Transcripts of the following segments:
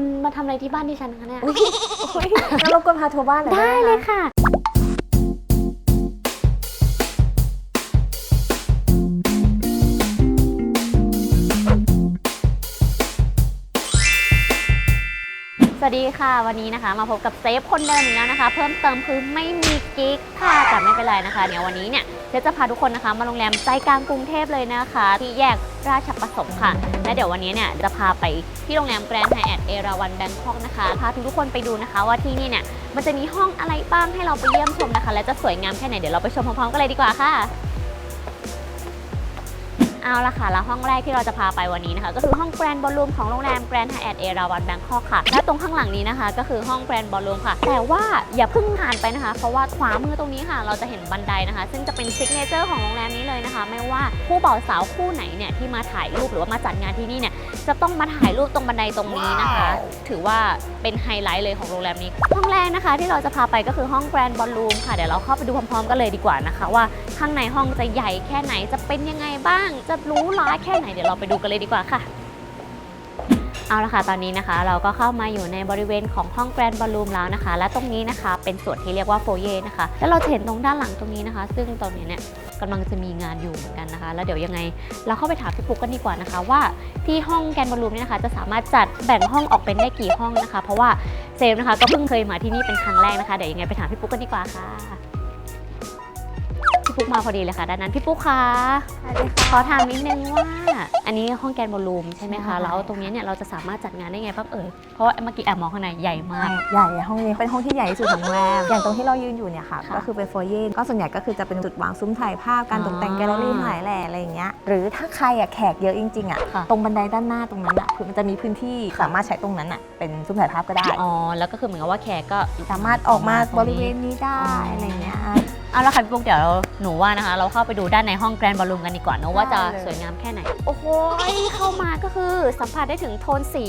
คุณมาทำอะไรที่บ้านดิฉันคะเนี่ย อุ๊ยงั้นรบกวนพาทัวร์บ้านหน่อยได้หมเลยค่ะส วัสดีค่ะ วันนี้นะคะ มาพบกับเซฟคนเดิมอีกแล้วนะคะ เพิ่มเติมคือไม่มีกิ๊กค่ะแต่ไม่เป็นไรนะคะเดี๋ยววันนี้เนี่ยเซฟจะพาทุกคนนะคะ มาโรงแรมใจกลางกรุงเทพเลยนะคะ ที่แยกราชประสงค์ค่ะ และเดี๋ยววันนี้เนี่ยจะพาไปที่โรงแรมแกรนด์ไฮแอทเอราวันแบงคอกนะคะพาทุกคนไปดูนะคะ ว่าที่นี่เนี่ยมันจะมีห้องอะไรบ้างให้เราไปเยี่ยมชมนะคะ และจะสวยงามแค่ไหนเดี๋ยวเราไปชมพร้อมๆกันเลยดีกว่าค่ะ เอาละค่ะ แล้วห้องแรกที่เราจะพาไปวันนี้นะคะ ก็คือห้องแกรนด์บอลลูมของโรงแรมแกรนด์ไฮแอทเอราวันแบงคอกค่ะ และตรงข้างหลังนี้นะคะ ก็คือห้องแกรนด์บอลลูมค่ะ แต่ว่าอย่าเพิ่งผ่านไปนะคะ เพราะว่าขวามือตรงนี้ค่ะ เราจะเห็นบันไดนะคะ ซึ่งจะเป็นซิกเนเจอร์ของโรงแรมนี้เลยนะคะ ไม่ว่าคู่บ่าวสาวคู่ไหนเนี่ยที่มาถ่ายรูปหรือว่ามาจัดงานที่นี่เนี่ยจะต้องมาถ่ายรูปตรงบันไดตรงนี้นะคะ ถือว่าเป็นไฮไลท์เลยของโรงแรมนี้ ห้องแรกนะคะ ที่เราจะพาไปก็คือห้องแกรนด์บอลลูมค่ะ เดี๋ยวเราเข้าไปดูพร้อมๆกันเลยดีกว่านะคะว่า ข้างในห้องจะใหญ่แค่ไหนจะเป็นยังไงบ้าง จะรู้ล้าแค่ไหนเดี๋ยวเราไปดูกันเลยดีกว่าค่ะ เอาละค่ะตอนนี้นะคะ เราก็เข้ามาอยู่ในบริเวณของห้องแกรนด์บอลลูมแล้วนะคะ และตรงนี้นะคะเป็นส่วนที่เรียกว่าโฟเย่นะคะ แล้วเราเห็นตรงด้านหลังตรงนี้นะคะ ซึ่งตอนนี้เนี่ยกำลังจะมีงานอยู่เหมือนกันนะคะ แล้วเดี๋ยวยังไงเราเข้าไปถามพี่ปุ๊กกันดีกว่านะคะ ว่าที่ห้องแกรนด์บอลลูมเนี่ยนะคะจะสามารถจัดแบ่งห้องออกเป็นได้กี่ห้องนะคะ เพราะว่าเซมนะคะก็เพิ่งเคยมาที่นี่เป็นครั้งแรกนะคะเดี๋ยวยังไงไปถามพี่ปุ๊กกันดีกว่าค่ะ ปุ๊กมาพอดีเลยค่ะด้านนั้นพี่ปุ๊กคะสวัสดีขค่ะอถามนิดนึงว่า อันนี้ห้องแกรนด์บอลลูมใช่ไหมคะใช่แล้วตรงนี้เนี่ยเราจะสามารถจัดงานได้ไงบ้างเอ่ยเพราะว่าเมื่อกี้แอบมองข้างในใหญ่มาก ใหญ่ห้องนี้เป็นห้องที่ใหญ่ที่สุดของโรงแรมอย่างตรงที่เรายืนอยู่เนี่ยค่ะค่ะก็คือเป็นโฟเย่ก็ส่วนใหญ่ก็คือจะเป็นจุดวางซุ้มถ่ายภาพการตกแต่งอ่าแกลเลอรี่ทั้งหลายแหล่อะไรอย่างเงี้ยหรือถ้าใครอะแขกเยอะจริงๆอะค่ะตรงบันไดด้านหน้าตรงนั้นอะคือมันจะมีพื้นที่ค่ะสามารถใช้ตรงนั้นอะเป็นซุ้มถ่ายภาพก็ได้อ๋อแล้วก็คือเหมือนกับว่าแขกก็สามารถออกมาตบงรินี้เวณนี้ได้อ๋อออะไรอย่างเงี้ย เอาละค่ะพี่ปุ๊กเดี๋ยวหนูว่านะคะ เราเข้าไปดูด้านในห้องแกรนด์บอลลูมกันดีกว่าเนอะว่าจะได้เลย สวยงามแค่ไหน โอ้โหเข้ามาก็คือสัมผัสได้ถึงโทนสี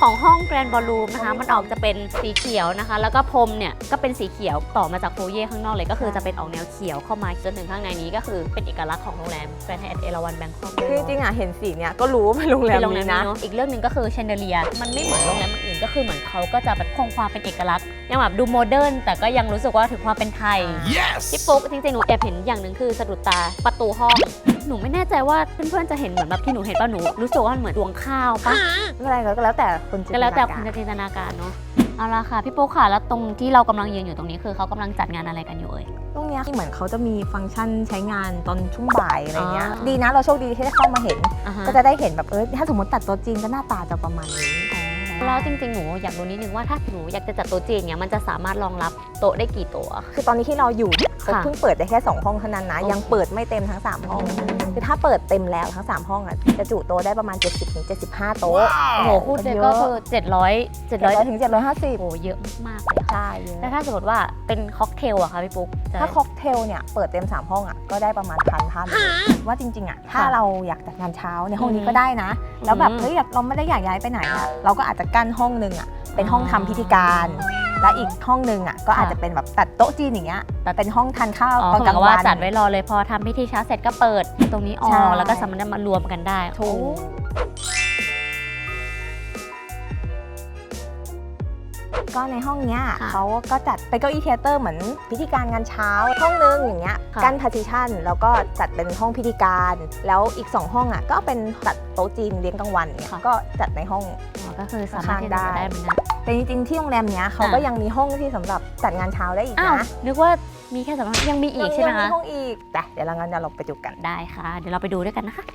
ของห้องแกรนด์บอลลูมนะคะ มันออกจะเป็นสีเขียวนะคะ แล้วก็พรมเนี่ยก็เป็นสีเขียวต่อมาจากโฟเย่ข้างนอกเลยก็คือจะเป็นออกแนวเขียวเข้ามาจนถึงข้างในนี้ก็คือเป็นเอกลักษณ์ของโรงแรมแกรนด์ไฮแอทเอราวันแบงคอกคือจริงๆอะเห็นสีเนี้ยก็รู้ว่าเป็นโรงแรมเป็นโรงแรมนี้นี้นะเนอะอีกเรื่องหนึ่งก็คือแชนเดเลียมันไม่เหมือนโรงแรมอื่นก็คือเหมือนเขาก็จะแบบคงความเป็นเอกลักษณ์ยังแบบดูโมเดิร์นแต่ก็ยังรู้สึกว่าถึงความเป็นไทย Yes! พี่ปุ๊กจริงๆหนูแอบเห็นอย่างหนึ่งคือสะดุดตาประตูห้อง หนูไม่แน่ใจว่าเพื่อนๆจะเห็นเหมือนแบบที่หนูเห็นป่ะหนูรู้สึกว่ามันเหมือนดวงข้าวปะไม่เป็นไรก็แล้วแต่คนจินก็ตแล้วแต่นาคนการจะจินตนาการเนาะเอาละค่ะพี่ปุ๊กค่ะแล้วตรงที่เรากำลังยืนอยู่ตรงนี้คือเขากำลังจัดงานอะไรกันอยู่เอ่ย ตรงเนี้ยเหมือนเขาจะมีฟังก์ชันใช้งานตอนช่วงบ่ายอะไรเงี้ยอ๋อ ดีนะเราโชคดีที่ได้เข้ามาเห็น อ่าฮะ ก็จะได้เห็นแบบเออถ้าสมมติตัดโต๊ะจีนก็หน้าตาจะประมาณนี้ แล้วจริงๆ หนูอยากรู้นิดนึงว่าถ้าหนูอยากจะจัดโต๊ะจีนเนี่ยมันจะสามารถรองรับโต๊ะได้กี่โต๊ะอะคือตอนนี้ที่เราอยู่เนี่ยเขาค่ะเพิ่งเปิดได้แค่ 2 ห้องเท่านั้นนะโอเคยังเปิดไม่เต็มทั้ง 3 ห้อง คือถ้าเปิดเต็มแล้วทั้ง 3 ห้องอะจะจุโต๊ะได้ประมาณ 70-75 โต๊ะโอ้โห Wow! พูดเลยก็คือ700 700ถึงโอ้750โหเยอะมากๆเลยค่ะใช่เยแล้วอะถ้าสมมติว่าเป็นค็อกเทลอะค่ะพี่ปุ๊กจะ ถ้าค็อกเทลเนี่ยเปิดเต็ม 3 ห้องอะก็ได้ประมาณพันท่านว่าจริงๆอะถ้าค่ะเราอยากจัดงานเช้าในห้องนี้อืมก็ได้นะ แล้วแบบอืมเฮ้ยอยากเราไม่ได้อยากย้ายไปไหนอะเราก็อาจจะกั้นห้องหนึงอะเป็นห้องทำพิธีการ และอีกห้องหนึงอะก็อาจจะเป็นแบบตัดโต๊ะจีนอย่างเงี้ยแต่เป็นห้องทานข้าวอ๋อตอนเหมืกอนลางกับวัว่านจัดไว้รอเลยพอทำพิธีเช้าเสร็จก็เปิด ตรงนี้ออใช่กแล้วก็สามารถมารวมกันได้ถูก ก็ในห้องเนี้ยค่ะเขาก็จัดเป็นเก้าอี้เทยเตอร์เหมือนพิธีการงานเช้า ห้องนึงอย่างเงี้ยค่ะ กั้นพาร์ติชันแล้วก็จัดเป็นห้องพิธีการ แล้วอีก2ห้องอะก็เป็นจัดโต๊ะจีนเลี้ยงกลางวันเนี่ยก็จัดในห้อง อ๋อก็คือสามารถที่จะจัดได้เหมือนกัน แต่จริงๆที่โรงแรมเนี้ยเขาอะก็ยังมีห้องที่สำหรับจัดงานเช้าได้อีกอ้าว นะนึกว่ามีแค่สำหรับยังมีอีกใช่ไหมยังคะ ห้องอีกแต่เดี๋ยวเรางั้นเดี๋ยวเราไปดูกัน ได้ค่ะ เดี๋ยวเราไปดูด้วยกันนะคะ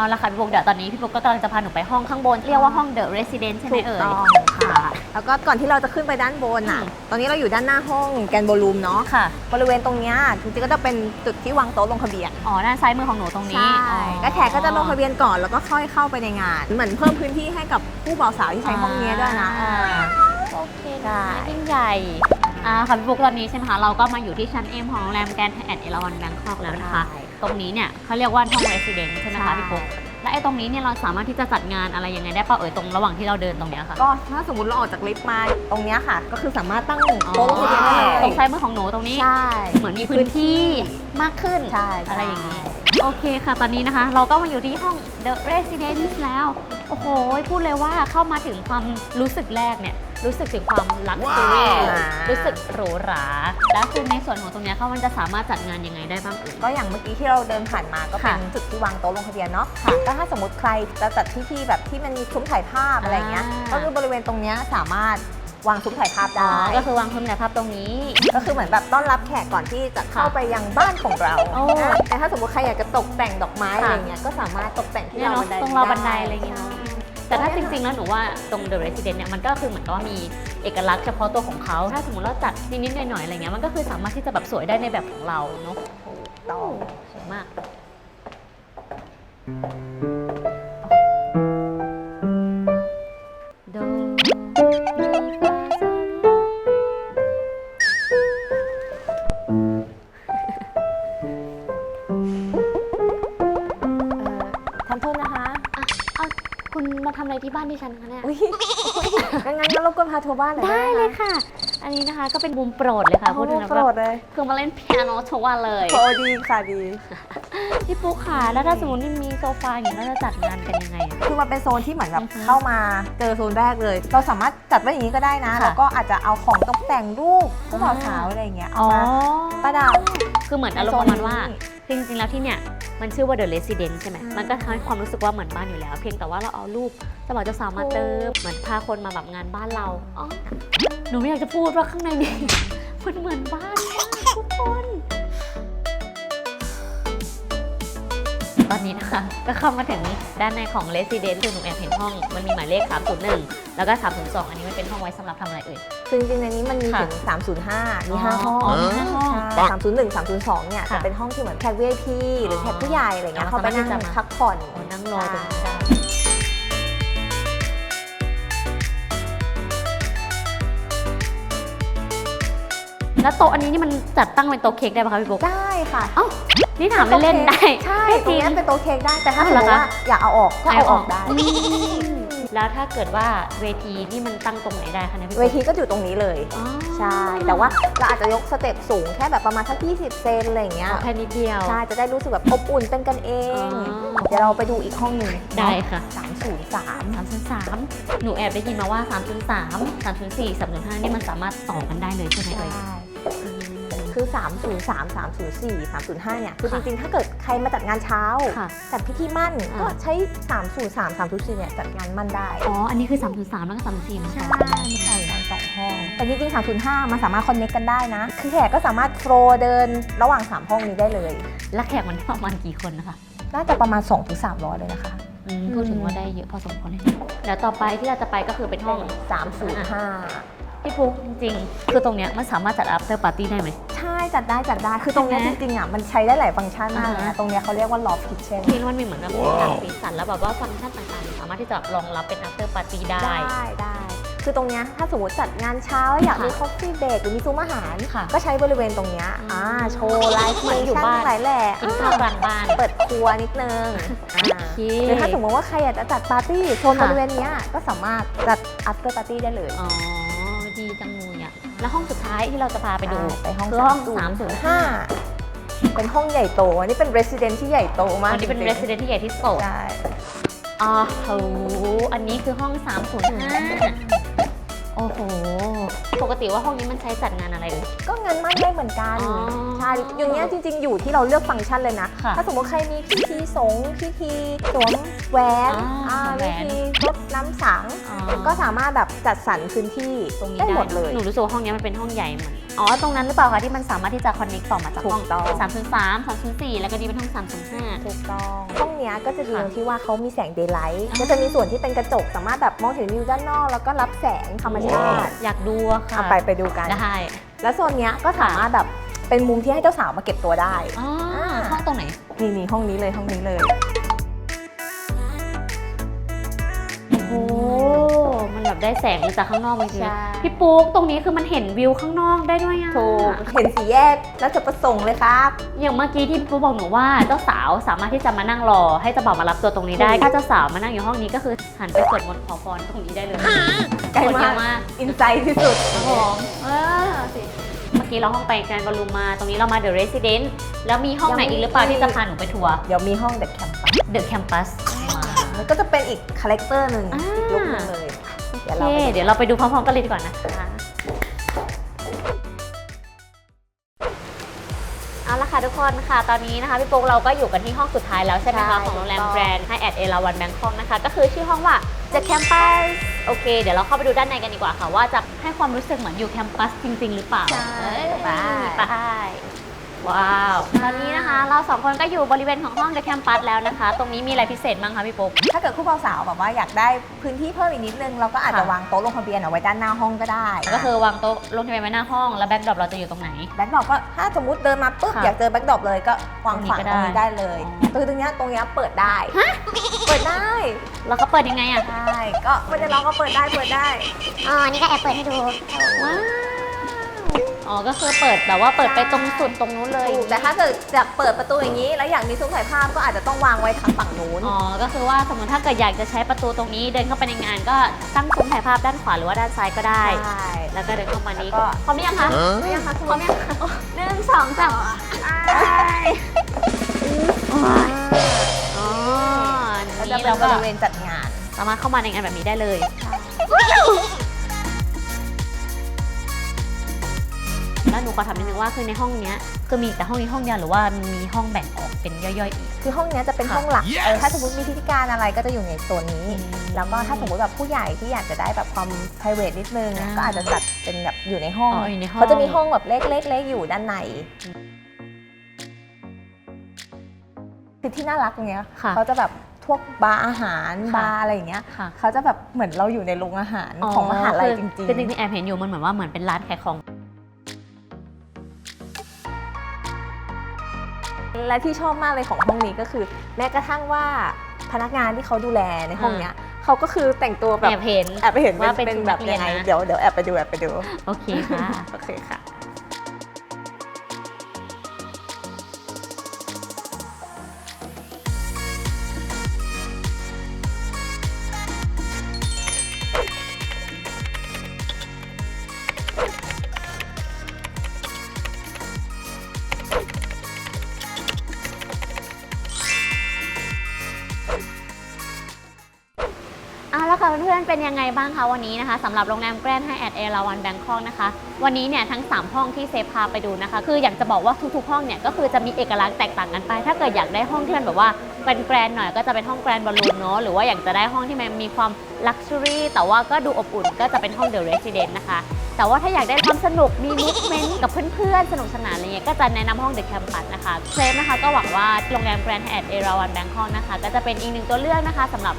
เอาละค่ะพี่ปุ๊กเดี๋ยวตอนนี้พี่ปุ๊กก็กำลังจะพาหนูไปห้องข้างบน เรียกว่าห้อง The Residence ใช่ไหมถูกเอ่ยต้องค่ะ แล้วก็ก่อนที่เราจะขึ้นไปด้านบนอะ อืม ตอนนี้เราอยู่ด้านหน้าห้องแกนโบลูมเนาะ ค่ะ บริเวณตรงเนี้ยจริงๆก็จะเป็นจุดที่วางโต๊ะลงทะเบียนอ๋อด้านซ้ายมือของหนูตรงนี้ใช่อ๋อ ก็แขกก็จะลงทะเบียนก่อนแล้วก็ค่อยเข้าไปในงาน เหมือนเพิ่มพื้นที่ให้กับผู้บ่าวสาวที่ใช้ห้องนี้ด้วยนะอ่า โอเคใช่นะยิ่งใหญ่ อ่าค่ะพี่ปุ๊กตอนนี้ใช่ไหมคะ เราก็มาอยู่ที่ชั้นเอ็มของโรงแรมแกรนด์แอดเอราวันแบงคอกแล้วนะคะตรงนี้เนี่ยเขาเรียกว่าห้อง resident ใช่ไหมคะพี่ปุ๊กและไอ้ตรงนี้เนี่ยเราสามารถที่จะจัดงานอะไรยังไงได้ป่ะเอ่ยตรงระหว่างที่เราเดินตรงเนี้ยค่ะก็ถ้าสมมติเราออกจากลิฟต์มาตรงเนี้ยค่ะ ก็คือสามารถตั้งโต๊ะลงทะเบียนได้เลตรงยซ้ายมือของหนูตรงนี้ ใช่เหมือนมีพื้นที่มากขึ้น ใช่อะไรอย่างนี้โอเคค่ะ ตอนนี้นะคะ เราก็มาอยู่ที่ห้อง The Residence แล้ว โอ้โห พูดเลยว่าเข้ามาถึงความรู้สึกแรกเนี่ย รู้สึกถึงความลักซ์รี่ว้าวรู้สึกหรูหรา แล้วคือในส่วนของตรงเนี้ยเขามันจะสามารถจัดงานยังไงได้บ้างเอ่ย ก็อย่างเมื่อกี้ที่เราเดินผ่านมาก็เป็นค่ะจุดที่วางโต๊ะลงทะเบียนเนาะก็ถ้าสมมติใครจะจัดพิธีแบบที่มันมีซุ้มถ่ายภาพอะไรเงี้ยอ่าก็คือบริเวณตรงเนี้ยสามารถวางซุ้มถ่ายภาพอ๋อได้ ก็คือวางพื้นถ่ายภาพตรงนี้ ก็คือเหมือนแบบต้อนรับแขกก่อนที่จะเข้าไปยังบ้านของเราโอ้นะแต่ถ้าสมมติใครอยากจะตกแต่งดอกไม้ค่ะอะไรเงี้ยก็สามารถตกแต่งที่เนี่ยราวเนาะบันไดตรงราวบันไดอะไรอย่างเงี้ยใช่เนาะ แต่ถ้าจริงๆ แล้วหนูว่าตรง The Resident เนี่ยมันก็คือเหมือนกับว่ามีเอกลักษณ์เฉพาะตัวของเขา ถ้าสมมติเราจัดนิดๆหน่อยๆอะไรเงี้ยมันก็คือสามารถที่จะแบบสวยได้ในแบบของเราเนาะต้องสวยมาก คุณมาทำอะไรที่บ้านดิฉันคะเนี่ย อุ้ยงั้นงั้นงั้นรบกวนพาทัวร์บ้านหน่อยได้หมเลยค่ะ อันนี้นะคะก็เป็นมุมโปรดเลยค่ะพูดถึงแล้วโปรดเลยคือมาเล่นเปียโนทุกวันเลยโปรดีค่ะดี พี่ปุ๊กค่ะแล้วถ้าสมมติมีโซฟาอย่างนี้เราจะจัดงานกันยังไงอะ คือมันเป็นโซนที่เหมือนแบบอือฮึเข้ามาเจอโซนแรกเลย เราสามารถจัดไว้อย่างนี้ก็ได้นะ ค่ะแล้วก็อาจจะเอาของตกแต่งรูปผู้บ่าวอ่า สาวอะไรอย่างเงี้ยเอามาประดับ คือเหมือนอารมณ์ประมาณว่า จริงๆ แล้วที่เนี่ย มันชื่อว่า The Resident ใช่ไหมอืมมันก็ทำให้ความรู้สึกว่าเหมือนบ้านอยู่แล้ว เพียงแต่ว่าเราเอารูปเจะบอกเจะสาวมาเติม เหมือนพาคนมาแบบงานบ้านเราอ๋อหนูไม่อยากจะพูดว่าข้างในนี้มันเหมือนบ้านมากทุกคน ตอนนี้นะคะ ก็เข้ามาถึงด้านในของ Resident คือหนูแอบเห็นห้อง มันมีหมายเลข 301 แล้วก็ 302 อันนี้มันเป็นห้องไว้สำหรับทำอะไรเอ่ย คือจริงๆในนี้มันมีค่ะถึง 305 มีอ๋อ5ห้องอ๋อมีห้าห้องใช่ 301 302 เนี่ยค่ะจะเป็นห้องที่เหมือนแขก VIP หรือแขกผู้ใหญ่อะไรเงี้ยอ๋อเขาไปนั่งสามารถที่จะมาพักผ่อนโอ้นั่งรอตรงนี้ได้แล้วโต๊ะอันนี้นี่มันจัดตั้งเป็นโต๊ะเค้กได้ปะคะพี่บุ๊กได้ค่ะเอ้านี่ถามเล่นๆได้ ใช่ไม่ตรงจริงนี้เป็นโต๊ะเค้กได้ แต่ถ้าอ้าวสมเหรมอติคะว่าอยากเอาออกก็เอาออกได้อืม แล้วถ้าเกิดว่าเวทีนี่มันตั้งตรงไหนได้คะเนี่ยพี่เวบุ๊กทีก็อยู่ตรงนี้เลย อ๋อใช่ แต่ว่าเราอาจจะยกสเต็ปสูงแค่แบบประมาณสัก20 เซนอะไรอย่างเงี้ยเอาแค่นิดเดียว ใช่ จะได้รู้สึกแบบอบอุ่นเป็นกันเอง อ๋อ เดี๋ยวเราไปดูอีกห้องหนึ่งได้ค่ะสามศูนย์สาม303 หนูแอบได้ยินมาว่า 303 304 305 นี่มันสามารถต่อกันได้เลยใช่ไหมใช่เอ่ยอืม คือ 303 304 305 เนี่ย คือจค่ะริงๆ ถ้าเกิดใครมาจัดงานเช้า ค่ะจัดพิธีมั่นอ่า ก็ใช้ 303 304 เนี่ยจัดงานมั่นได้ อ๋อ อันนี้คือ 303 แล้วก็304มันใช่ต่อกันมีต่างกันสองห้อง แต่จริงๆ 305 มันสามารถคอนเน c กกันได้นะ คือแขกก็สามารถโฟลว์เดินระหว่าง 3 ห้องนี้ได้เลย แล้วแขกมันประมาณกี่คนนะคะน่าจะประมาณ2-300 เลยนะคะ อืมพูดถึงว่าได้เยอะพอสมควรเลยนะเดี๋ยวต่อไปที่เราจะไปก็คือเป็นห้อง305 พี่ฟุกจริงๆ คือตรงเนี้ยมันสามารถจัด after party ได้ไหมใช่ จัดได้จัดได้คือตรงเนี้ยใช่จไหม ริงๆอะมันใช้ได้หลายฟังก์ชันมากเลยอ่านะฮะตรงเนี้ยเขาเรียกว่า loft kitchen ที่มันมีเหมือนแบบมีหนังสีสันแล้วแบบว่าฟังก์ชันต่างๆ สามารถที่จะรองรับเป็น after party ได้ ได้ได้ คือตรงเนี้ยถ้าสมมติจัดงานเช้าอยากมี ค่ะ coffee break หรือมีซุ้มอาหาร ค่ะก็ใช้บริเวณตรงเนี้ยอืมอ่าโชว์ไลฟ์เหมือนอยู่บ้าน หลายแหล่กินข้าวกลางบ้าน เปิดครัวนิดนึงอ่าโอเคหรือถ้าสมมติว่าใครอยากจะจัดปาร์ตี้โซนค่ะ บริเวณเนี้ยก็สามารถจัด after party ได้เลย อ๋อ ดีจังเลยอะ แล้วห้องสุดท้ายที่เราจะพาไปดูอ่าไปห้องคือห้อง305เป็นห้องใหญ่โต อันนี้เป็น resident ที่ใหญ่โตมากอันนี้เป็นจริงๆ resident ที่ใหญ่ที่สุดใช่อ๋อโหอันนี้คือห้อง 305โอ้โห ปกติว่าห้องนี้มันใช้จัดงานอะไรเลย ก็งานมั่นได้เหมือนกันอ๋อใช่อย่างเงี้ยจริง ๆ อยู่ที่เราเลือกฟังก์ชันเลยนะ ค่ะถ้าสมมติใครมีพิธีสงฆ์พิธีสวมแหวนอ่าอ่าแหวนพิธีรดน้ำสังอ๋อก็สามารถแบบจัดสรรพื้นที่ตรงนี้ได้ได้หมดเลย หนูรู้สึกว่าห้องนี้มันเป็นห้องใหญ่เหมือน อ๋อ ตรงนั้นหรือเปล่าคะที่มันสามารถที่จะคอนเน c t ต่อมาจากห้องถูกต้อง303 304แล้วก็ดีเป็นห้อง305ถูกต้องห้องเนี้ยก็จะดีค่ะตรงที่ว่าเขามีแสงเดย์ไลท์อ่า ก็จะมีส่วนที่เป็นกระจกสามารถแบบมองเห็นวิวด้านนอก แล้วก็รับแสงธรรมชาติอยากดูอะค่ะเอาไปไปดูกัน ได้ แล้วโซนเนี้ยก็สามารถแบบเป็นมุมที่ให้เจ้าสาวมาเก็บตัวได้ อ๋อ ห้องตรงไหน นี่นี่ห้องนี้เลยห้องนี้เลย ได้แสงมาจากข้างนอกจริงใช่ ๆพี่ปุ๊กตรงนี้คือมันเห็นวิวข้างนอกได้ด้วยอะถูกเห็นสีแยกแล้วจะประสงค์เลยครับ อย่างเมื่อกี้ที่พี่ปุ๊กบอกหนูว่าเจ้าสาวสามารถที่จะมานั่งรอให้เจ้าบ่าวมารับตัวตรงนี้ได้ ถูก ถ้าเจ้าสาวมานั่งอยู่ห้องนี้ก็คือหันไปสวดมนต์ขอพรตรงนี้ได้เลยใกล้คนเยมากอะมาก อินไซต์ที่สุดครับผมเออสิเมื่อกี้เราห้องไปแกรนด์บอลลูมมา ตรงนี้เรามาเดอะเรสซิเดนต์แล้วมีห้องไหนอีกหรือเปล่าที่จะพาหนูไปทัวร์เดี๋ยวมีห้องเด็กแคมปัสเดอะแคมปัส มันก็จะเป็นอีกคาแรคเตอร์หนึ่งอ่า อีกลุคหนึงเลยเดี๋ยวโอเราเคไปเดี๋ยวเราไปดูพร้อมๆกันเลยดีกว่านะคะเอาละค่ะทุกคนค่ะตอนนี้นะคะพี่ปุ๊กเราก็อยู่กันที่ห้องสุดท้ายแล้วใช่ไหมคะของโรงแรมแกรนด์ไฮแอทเอราวันแบงคอกนะคะ ก็คือชื่อห้องว่า The Campus โอเค เดี๋ยวเราเข้าไปดูด้านในกันดีกว่าค่ะ ว่าจะให้ความรู้สึกเหมือนอยู่แคมปัสจริง ๆ หรือเปล่าใช่เอ้ยไปไป ว้าว ตอนนี้นะคะ เราสองคนก็อยู่บริเวณของห้อง The Campus แล้วนะคะ ตรงนี้มีอะไรพิเศษบ้างคะพี่ปุ๊ก ถ้าเกิดคู่บ่าวสาวแบบว่าอยากได้พื้นที่เพิ่มอีกนิดนึง เราก็อาจจะค่ะ วางโต๊ะลงทะเบียนเอาไว้ด้านหน้าห้องก็ได้ก็คือวางโต๊ะลงทะเบียนไว้หน้าห้อง แล้วแบ็คดรอปเราจะอยู่ตรงไหน แบ็คดรอปก็ถ้าสมมติเดินมาปุ๊บค่ะอยากเจอแบ็คดรอปเลยก็วางฝั่งตตรรงงนี้นี้ก็ได้ ได้เลยอ๋อคือตรงเนี้ยตรงเนี้ยเปิดได้เปิดได้แล้วก็เปิดยังไงอะใช่ก็ไม่ได้ล็อกก็เปิดได้เปิดได้ อ๋อ นี่ก็แอบเปิดให้ดู ว้าว อ๋อ ก็คือเปิดแบบว่าเปิดไปตรงสุดตรงนู้นเลย ถูกแต่ถ้าเกิดจะเปิดประตูอย่างนี้ แล้วอยากมีซุ้มถ่ายภาพก็อาจจะต้องวางไว้ทางฝั่งนู้น อ๋อ ก็คือว่าสมมติถ้าเกิดอยากจะใช้ประตูตรงนี้เดินเข้าไปในงาน ก็ตั้งซุ้มถ่ายภาพด้านขวาหรือว่าด้านซ้ายก็ได้ ใช่ แล้วก็เดินเข้ามานี้แล้วก็ พร้อมหรือยังคะไม่ยังคะคุณพร้อมยังคะหนึ่งสองสามอ๋อก็จะนี่เป็เรานบก็ริเวณจัดงาน สามารถเข้ามาในงานแบบนี้ได้เลย แล้วหนูขอถามนิดนึงว่าคือในห้องเนี้ยคือมีแต่ห้องนี้ห้องเดียวหรือว่ามีห้องแบ่งออกเป็นย่อยๆอีก คือห้องเนี้ยจะเป็นค่ะห้องหลักเออถ้าสมมติมีพิธีการอะไรก็จะอยู่ในโซนนี้อืมแล้วก็ถ้าสมมติแบบผู้ใหญ่ที่อยากจะได้แบบความ p r i v a t นิดนึงอะอ่าก็อาจจะจัดเป็นแบบอยู่ในห้องอ๋ออยู่ในห้อง เขาจะมีห้องแบบเล็กๆๆอยู่ด้านในคือที่น่ารักตรงเนี้ยค่ะ เขาจะแบบพวกบาร์อาหารค่ะ บาร์อะไรอย่างเงี้ยค่ะเขาจะแบบเหมือนเราอยู่ในโรงอาหารของมหาลัยจริงคือจริงๆแอบเห็นอยู่มันเหมือนว่าเหมือนเป็นร้านขายของ และที่ชอบมากเลยของห้องนี้ก็คือ แม้กระทั่งว่าพนักงานที่เขาดูแลในห้องเนี้ยเขาก็คือแต่งตัวแบบแอบเห็นแอบไปเห็นว่าเป็นเป็นชุดแบบนักเรียยันงไงนะเดี๋ยวเดี๋ยวแอบไปดูแอบไปดูโอเคค่ะโอเคค่ะ เป็นยังไงบ้างคะวันนี้นะคะสำหรับโรงแรมแกรนด์ไฮแอทเอราวันแบงคอกนะคะ วันนี้เนี่ยทั้ง 3 ห้องที่เซฟพาไปดูนะคะ คืออยากจะบอกว่าทุกๆห้องเนี่ยก็คือจะมีเอกลักษณ์แตกต่างกันไป ถ้าเกิดอยากได้ห้องที่มันแบบว่าเป็นแกรนด์หน่อยก็จะเป็นห้องแกรนด์บอลลูนเนาะหรือว่าอยากจะได้ห้องที่มันมีความลักชัวรี่แต่ว่าก็ดูอบอุ่นก็จะเป็นห้องเดอะเรสซิเดนต์นะคะ แต่ว่าถ้าอยากได้ความสนุกมีมูฟเมนต์กับเพื่อนๆ สนุกสนานอะไรเงี้ยก็จะแนะนำห้องเดอะแคมปัสนะคะเซฟนะคะก็หวังว่าโรงแรมแกรนด์แอดเอราวันแบงคอกนะคะก็จะเป็นอีกหนึ่งตัวเลือกนะคะสำหรับ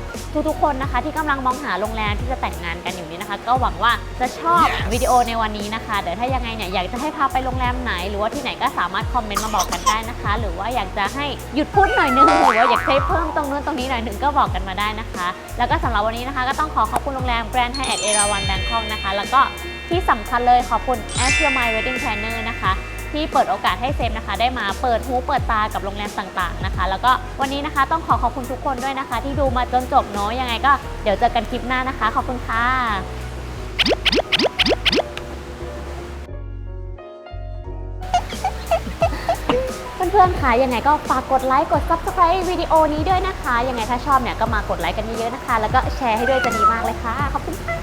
ทุกๆคนนะคะ ที่กำลังมองหาโรงแรมที่จะแต่งงานกันอยู่นี้นะคะ ก็หวังว่าจะชอบวิดีโอในวันนี้นะคะเดี๋ยวถ้ายังไงเนี่ยอยากจะให้พาไปโรงแรมไหน หรือว่าที่ไหนก็สามารถคอมเมนต์มาบอกกันได้นะคะ หรือว่าอยากจะให้หยุดพูดหน่อยนึงหรือว่าอยากให้เพิ่มตรงนู้นตรงนี้หน่อยนึงก็บอกกันมาได้นะคะ แล้วก็สำหรับวันนี้นะคะ ก็ต้องขอขอบคุณโรงแรมแกรนด์ไฮแอทเอราวันแบงคอกนะคะ แล้วก็ ที่สำคัญเลยขอบคุณ a s Your My Wedding Planner นะคะ ที่เปิดโอกาสให้เซมนะคะ ได้มาเปิดหูเปิดตากับโรงแรมต่างๆนะคะ แล้วก็วันนี้นะคะต้องขอขอบคุณทุกคนด้วยนะคะ ที่ดูมาจนจบเนาะยังไงก็เดี๋ยวเจอกันคลิปหน้านะคะ ขอบคุณค่ะเพื่อนๆค่ะยังไงก็ฝากกดไลค์ กด subscribe วิดีโอนี้ด้วยนะคะ ยังไงถ้าชอบเนี่ยก็มากดไลค์กันเยอะๆ นะคะ แล้วก็แชร์ให้ด้วยจะดีมากเลยค่ะ ขอบคุณค่ะ